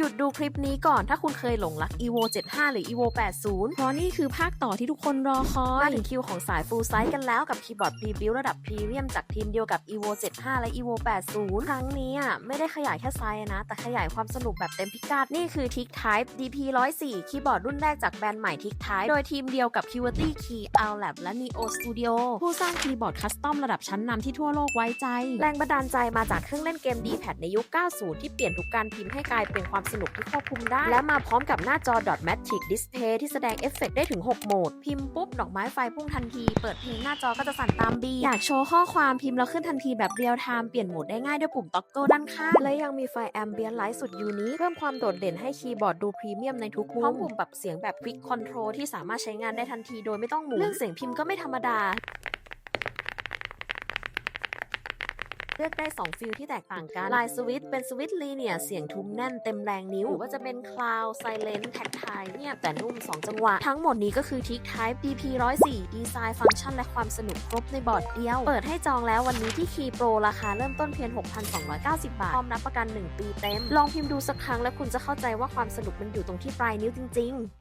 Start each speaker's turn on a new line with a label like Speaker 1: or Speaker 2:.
Speaker 1: หยุดดูคลิปนี้ก่อนถ้าคุณเคยหลงรัก evo 75 หรือ evo 80 เพราะนี่คือภาคต่อที่ทุกคนรอคอยมาถึงคิวของสาย full size กันแล้วกับคีย์บอร์ด pre-built ระดับพรีเมียมจากทีมเดียวกับ evo 75 และ evo 80 ครั้งนี้อะไม่ได้ขยายแค่ไซส์นะ แต่ขยายความสนุกแบบเต็มพิกัดนี่คือ Tick Type DP 104คีย์บอร์ดรุ่นแรกจากแบรนด์ใหม่ Tick Type โดยทีมเดียวกับ QWERTY Key Outlab และ Neo Studio ผู้สร้างคีย์บอร์ดคัสตอมระดับชั้นนำที่ทั่วโลกไว้ใจ แรงบันดาลใจมาจากเครื่องเล่นเกม D-pad ในยุค 90 ที่เปลี่ยนทุกการพิมพ์ให้กลายเป็นความสนุกที่ควบคุมได้ และมาพร้อมกับหน้าจอ Dot Matrix Display ที่แสดงเอฟเฟกต์ได้ถึง 6 โหมด พิมพ์ปุ๊บ ดอกไม้ไฟพุ่งทันที เปิดเพลงหน้าจอก็จะสั่นตามบีทอยากโชว์ข้อความพิมพ์แล้วขึ้นทันทีแบบเรียลไทม์เปลี่ยนโหมดได้ง่ายด้วยปุ่มต็อกเกิลด้านข้าง และยังมีไฟแอมเบียนไลท์สุดยูนิคเพิ่มความโดดเด่นให้คีย์บอร์ดดูพรีเมียมในทุกมุมพร้อมปุ่มปรับเสียงแบบ Quick Control ที่สามารถใช้งานได้ทันทีโดยไม่ต้องหมุนเรื่องเสียงพิมพ์ก็ไม่ธรรมดา เลือกได้ 2 ฟิลที่แตกต่างกันลายสวิตเป็นสวิตลีเนียเสียงทุ้มแน่นเต็มแรงนิ้ว หรือว่าจะเป็นคลาวไซเลนแท็กไทเงียบแต่นุ่ม 2 จังหวะ ทั้งหมดนี้ก็คือ Tick Type DP 104ดีไซน์ฟังก์ชันและความสนุกครบในบอร์ดเดียว เปิดให้จองแล้ววันนี้ที่คีโปรราคาเริ่มต้นเพียง 6,290 บาท พร้อมรับประกัน 1 ปีเต็ม ลองพิมพ์ดูสักครั้งแล้วคุณจะเข้าใจว่าความสนุกมันอยู่ตรงที่ปลายนิ้วจริง ๆ